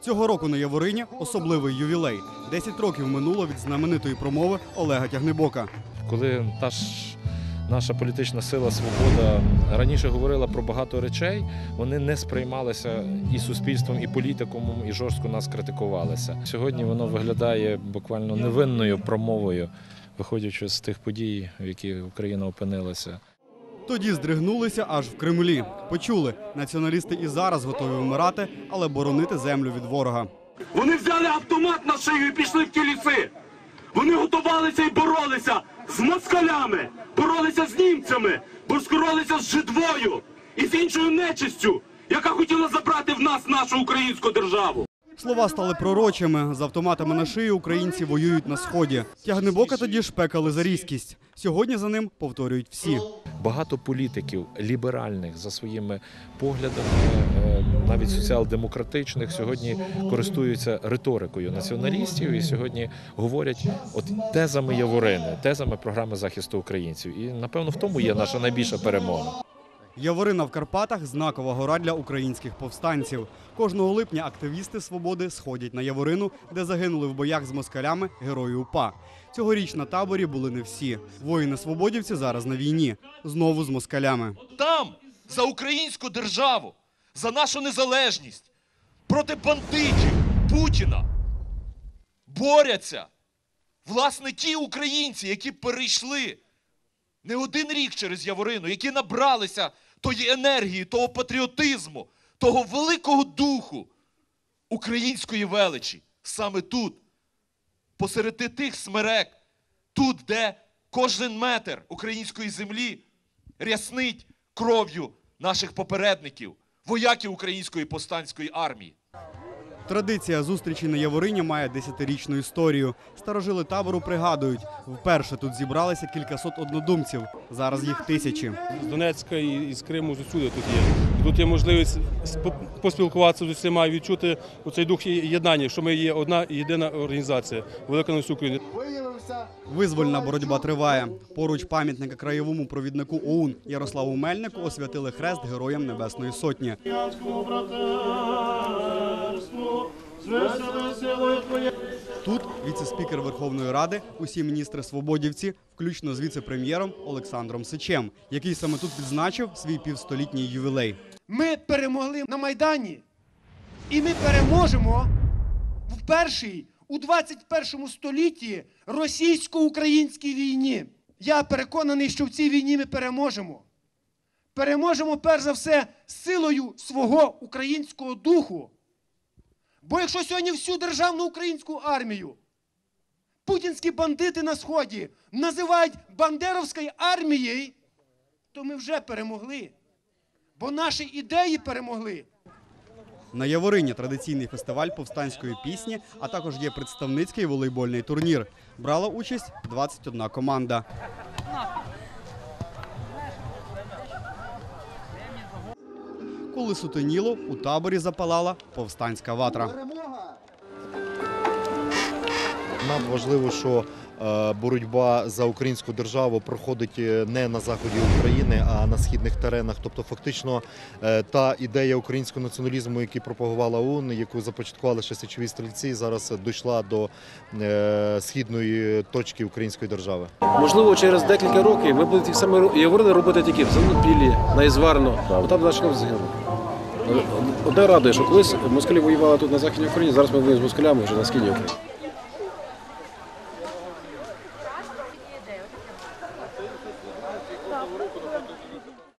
Цього року на Яворині особливий ювілей. 10 років минуло від знаменитої промови Олега Тягнебока. Коли та ж наша політична сила Свобода раніше говорила про багато речей, вони не сприймалися і суспільством, і політикумом, і жорстко нас критикувалися. Сьогодні воно виглядає буквально невинною промовою, виходячи з тих подій, в які Україна опинилася. Тоді здригнулися аж в Кремлі. Почули, націоналісти і зараз готові вмирати, але боронити землю від ворога. Вони взяли автомат на шию і пішли в ті ліси. Вони готувалися і боролися з москалями, боролися з німцями, боролися з жидвою і з іншою нечистю, яка хотіла забрати в нас нашу українську державу. Слова стали пророчими. З автоматами на шиї українці воюють на сході. Тягнебока тоді ж пекали за різкість. Сьогодні за ним повторюють всі. Багато політиків ліберальних за своїми поглядами, е, навіть соціал-демократичних, сьогодні користуються риторикою націоналістів і сьогодні говорять от тезами Яворини, тезами програми захисту українців. І напевно в тому є наша найбільша перемога. Яворина в Карпатах знакова гора для українських повстанців. Кожного липня активісти свободи сходять на Яворину, де загинули в боях з москалями герої УПА. Цьогоріч на таборі були не всі. Воїни-свободівці зараз на війні, знову з москалями. там за українську державу, за нашу незалежність, проти бандитів Путіна борються власне ті українці, які перейшли не один рік через Яворину, які набралися тої енергії, того патріотизму, того великого духу української величі саме тут, посеред тих смерек, тут, де кожен метр української землі ряснить кров'ю наших попередників, вояків української повстанської армії. Традиція зустрічі на Яворині має десятирічну історію. Старожили табору пригадують, вперше тут зібралися кількасот однодумців. Зараз їх тисячі. з Донецька і з Криму з усюди тут є. Тут є можливість спо- поспілкуватися з усіма і відчути цей дух єднання, що ми є одна єдина організація Велика на всю Україну. Визвольна боротьба триває. Поруч пам'ятника краєвому провіднику ОУН Ярославу Мельнику освятили хрест Героям Небесної Сотні. Тут віце-спікер Верховної Ради, усі міністри свободівці, включно з віце-прем'єром Олександром Сичем, який саме тут відзначив свій півстолітній ювілей. Ми перемогли на Майдані, і ми переможемо в першій у 21 столітті російсько-українській війні. Я переконаний, що в цій війні ми переможемо. Переможемо перш за все силою свого українського духу. Бо якщо сьогодні всю державну українську армію путінські бандити на сході називають бандеровською армією, то ми вже перемогли. Бо наші ідеї перемогли. На Яворині традиційний фестиваль повстанської пісні, а також є представницький волейбольний турнір. Брала участь 21 команда. Коли сутеніло, у таборі запалала повстанська ватра. Нам важливо, що е, боротьба за українську державу проходить е, не на заході України, а на східних теренах. Тобто, фактично, е, та ідея українського націоналізму, який пропагувала ОУН, яку започаткували ще січові стрільці, зараз дійшла до східної точки української держави. Можливо, через декілька років ми будемо ті самі Яворини робити тільки в Зеленопіллі, на Ізварно, там наші загинули. Одне радує, що колись москалі воювали тут на Західній Україні, зараз ми воюємо з москалями вже на східній Україні.